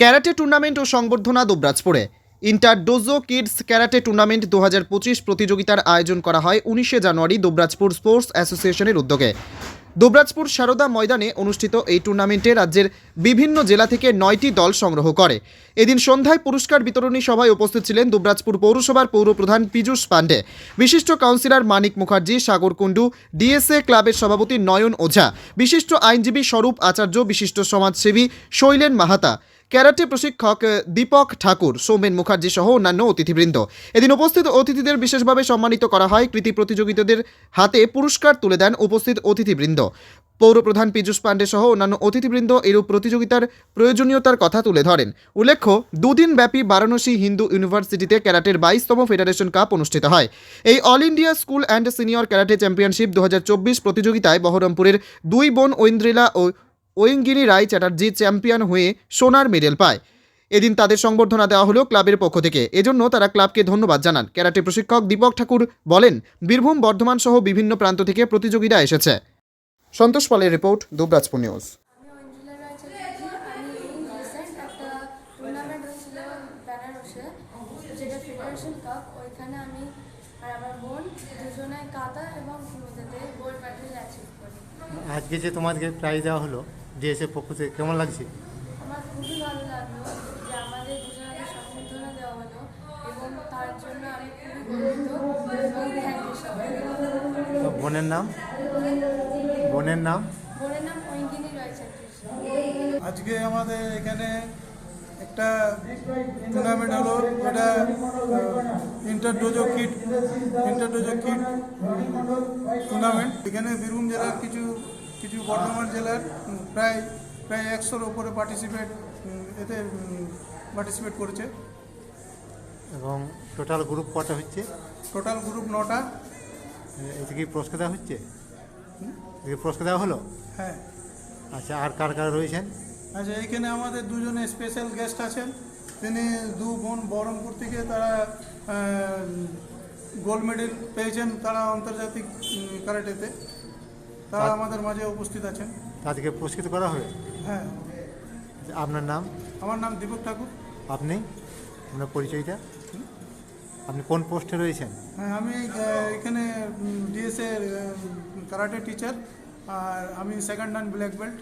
Karate tournament ও সংবর্ধনা দুবরাজপুরে inter dojo kids karate tournament দু পঁচিশ প্রতিযোগিতার আয়োজন করা হয় উনিশে জানুয়ারি দুবরাজপুর স্পোর্টস অ্যাসোসিয়েশনের উদ্যোগে। দুবরাজপুর সারদা ময়দানে অনুষ্ঠিত এই টুর্নামেন্টে রাজ্যের বিভিন্ন জেলা থেকে নয়টি দল সংগ্রহ করে। এদিন সন্ধ্যায় পুরস্কার বিতরণী সভায় উপস্থিত ছিলেন দুবরাজপুর পৌরসভার পৌরপ্রধান পীযূষ পাণ্ডে, বিশিষ্ট কাউন্সিলর মানিক মুখার্জি, সাগর কুণ্ডু, ডিএসএ ক্লাবের সভাপতি নয়ন ওঝা, বিশিষ্ট আইনজীবী স্বরূপ আচার্য, বিশিষ্ট সমাজসেবী শৈলেন মাহাতা ক্যারাটে প্রশিক্ষক দীপক ঠাকুর, সৌমেন মুখার্জি সহ অন্যান্য অতিথিবৃন্দ। এদিন উপস্থিত অতিথিদের বিশেষভাবে সম্মানিত করা হয় কৃতি প্রতিযোগিতাদের হাতে পুরস্কার তুলে দেন উপস্থিত অতিথিবৃন্দ। পৌরপ্রধান পীযূষ পাণ্ডে সহ অন্যান্য অতিথিবৃন্দ এরূপ প্রতিযোগিতার প্রয়োজনীয়তার কথা তুলে ধরেন। উল্লেখ্য, দুদিন ব্যাপী বারাণসী হিন্দু ইউনিভার্সিটিতে ক্যারাটের বাইশতম ফেডারেশন কাপ অনুষ্ঠিত হয়। এই all India school and senior karate championship দু হাজার চব্বিশ প্রতিযোগিতায় বহরমপুরের দুই বোন ঐন্দ্রিলা ও ওয়েঙ্গিনী রায় চ্যাটার্জি চ্যাম্পিয়ন হয়ে সোনার মেডেল পায়। এদিন তাদের সংবর্ধনা দেওয়া হলো ক্লাবের পক্ষ থেকে। এজন্য তারা ক্লাবকে ধন্যবাদ জানান। ক্যারাটে প্রশিক্ষক দীপক ঠাকুর বলেন, বীরভূম, বর্ধমান সহ বিভিন্ন প্রান্ত থেকে প্রতিযোগীরা এসেছে। সন্তোষ পালের রিপোর্ট, দুবরাজপুর নিউজ। আজকে যে তোমাদেরকে প্রাইজ দেওয়া হলো ডিএসএ পক্ষ থেকে কেমন লাগছে? আমার খুবই ভালো লাগল যে আমাদের দুজনকে সম্বর্ধনা দেওয়া হলো এবং তার জন্য আমি খুবই গর্বিত। এবং থ্যাংক ইউ সবাই তো বোনের নাম? বোনের নাম? বোনের নাম ঐঙ্গিনী রায় চ্যাটার্জি। আজকে আমাদের এখানে একটা টুর্নামেন্ট হলো এটা inter dojo kit inter dojo kit tournament এখানে বীরভূম জেলার কিছু কিছু বর্ধমান জেলার প্রায় প্রায় একশোর ওপরে পার্টিসিপেট এতে পার্টিসিপেট করেছে। এবং টোটাল গ্রুপ কটা হচ্ছে? টোটাল গ্রুপ নটা। এতে কি পুরস্কার দেওয়া হচ্ছে? এতে পুরস্কার দেওয়া হলো? হ্যাঁ। আচ্ছা আর কার কার রয়েছেন? আচ্ছা এখানে আমাদের দুজনে স্পেশাল গেস্ট আছেন। তিনি দু বোন বহরমপুর থেকে তারা গোল্ড মেডেল পেয়েছেন তারা আন্তর্জাতিক উম, ক্যারাটেতে তারা আমাদের মাঝে উপস্থিত আছেন। তাদেরকে পুরস্কৃত করা হবে হ্যাঁ। আপনার নাম? আমার নাম দীপক ঠাকুর। আপনি? আপনার পরিচয়টা? আপনি কোন পোস্টে রয়েছেন? হ্যাঁ আমি এখানে ডিএসএ কারাটে টিচার আর আমি সেকেন্ড হ্যান্ড ব্ল্যাক বেল্ট।